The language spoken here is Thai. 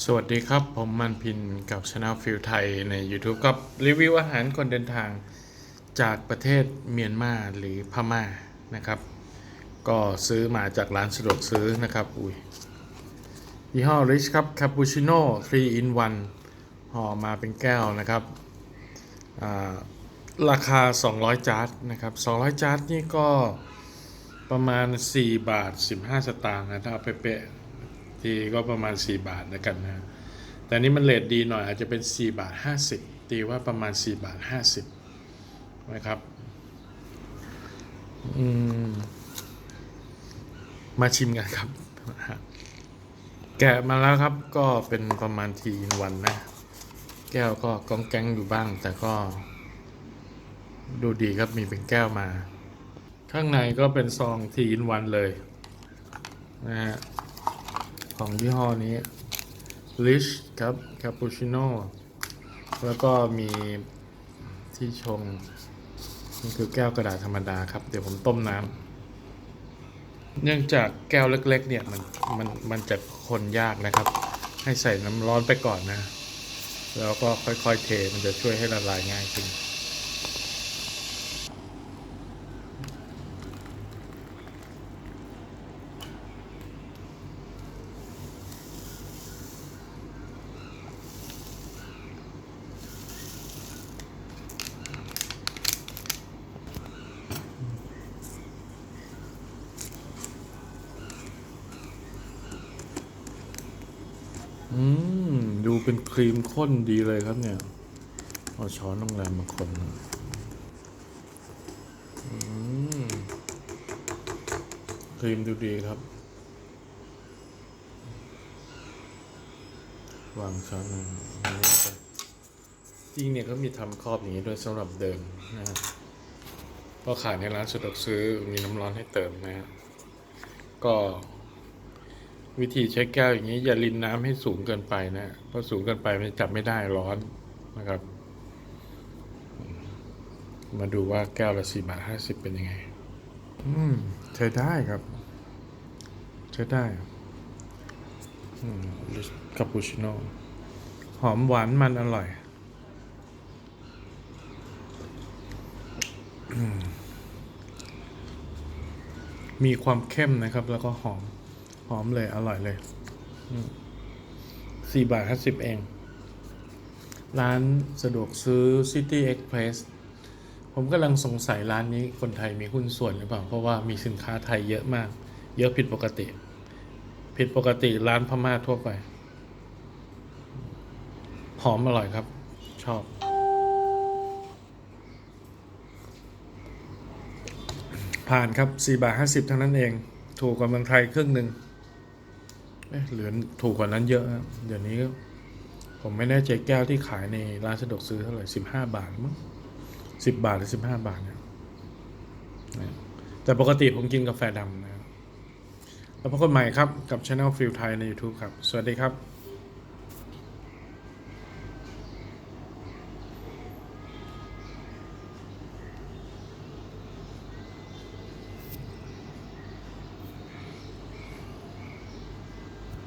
สวัสดีครับ ผมมันพินกับช anel ฟิลไทยใน YouTube กับรีวิวอาหารคนเดินทางจากประเทศเมียนมาหรือพม่านะครับ ก็ซื้อมาจากร้านสะดวกซื้อนะครับ อุ้ยยี่ห้อ Rich ครับคาปูชิโน่3 in 1ห่อมาเป็นแก้วนะครับอ่าราคา 200 จาร์ดนะครับ 200 จาร์ดนี่ก็ประมาณ 4 บาท 15 สตางค์นะถ้าเอาไปเป๊ะ ทีก็ประมาณ 4 บาทแล้วกันนะแต่นี่มันเลทดีหน่อยอาจจะเป็น 4 บาท 50 ตีว่าประมาณ 4 บาท 50นะครับอืมมาชิมกันครับ แกะมาแล้วครับก็เป็นประมาณทีอินวันนะ แก้วก็กองแกงอยู่บ้าง แต่ก็ ดูดีครับมีเป็นแก้วมา ข้างในก็เป็นซองทีอินวันเลยนะฮะ ของยี่ห้อนี้ Rich ครับคาปูชิโน่แล้วก็มีที่ชงนี่คือแก้วกระดาษธรรมดาครับ เดี๋ยวผมต้มน้ำเนื่องจากแก้วเล็ก ๆ เนี่ยมันมันมันจะคนยากนะครับ ให้ใส่น้ำร้อนไปก่อนนะ แล้วก็ค่อยๆเทมันจะช่วยให้ละลายง่ายขึ้น อืม ดูเป็นครีมข้นดีเลยครับเนี่ย เอาช้อนโรงแรมมาคนอืม ครีมดูดีครับ วางช้อนหนึ่งอันนี้ก็จริงเนี่ยเขามีทำครอบอย่างนี้ด้วยสำหรับเดิมนะฮะก็ขายในร้านสะดวกซื้อมีน้ำร้อนให้เติมนะฮะก็ วิธีใช้แก้วอย่างนี้ อย่ารินน้ำให้สูงเกินไปนะเพราะสูงเกินไปมันจับไม่ได้ร้อนนะครับ มาดูว่าแก้วละสี่บาทห้าสิบเป็นยังไง อืมใช้ได้ครับ ใช้ได้อืมคาปูชิโน่หอมหวานมันอร่อยอืมมีความเข้มนะครับแล้วก็หอมห อมเลย อร่อยเลยสี่บาทห้าสิบเอง ร้านสะดวกซื้อ City Express ผมกำลังสงสัยร้านนี้คนไทยมีหุ้นส่วนหรือเปล่า เพราะว่ามีสินค้าไทยเยอะมาก เยอะผิดปกติ ผิดปกติร้านพม่าทั่วไป หอมอร่อยครับ ชอบ ผ่านครับ4บาท50เท่านั้นเอง ถูกกว่าเมืองไทยครึ่งหนึ่ง เหลือถูกกว่านั้นเยอะเดี๋ยวนี้ ผมไม่แน่ใจแก้วที่ขายในร้านสะดวกซื้อเท่าไหร่สิบห้าบาทมั้งสิบบาทหรือสิบห้าบาทเนี่ยแต่ปกติผมกินกาแฟดำนะแล้วพบกันใหม่ครับกับช anel ฟิลไทยใน YouTube ครับ สวัสดีครับ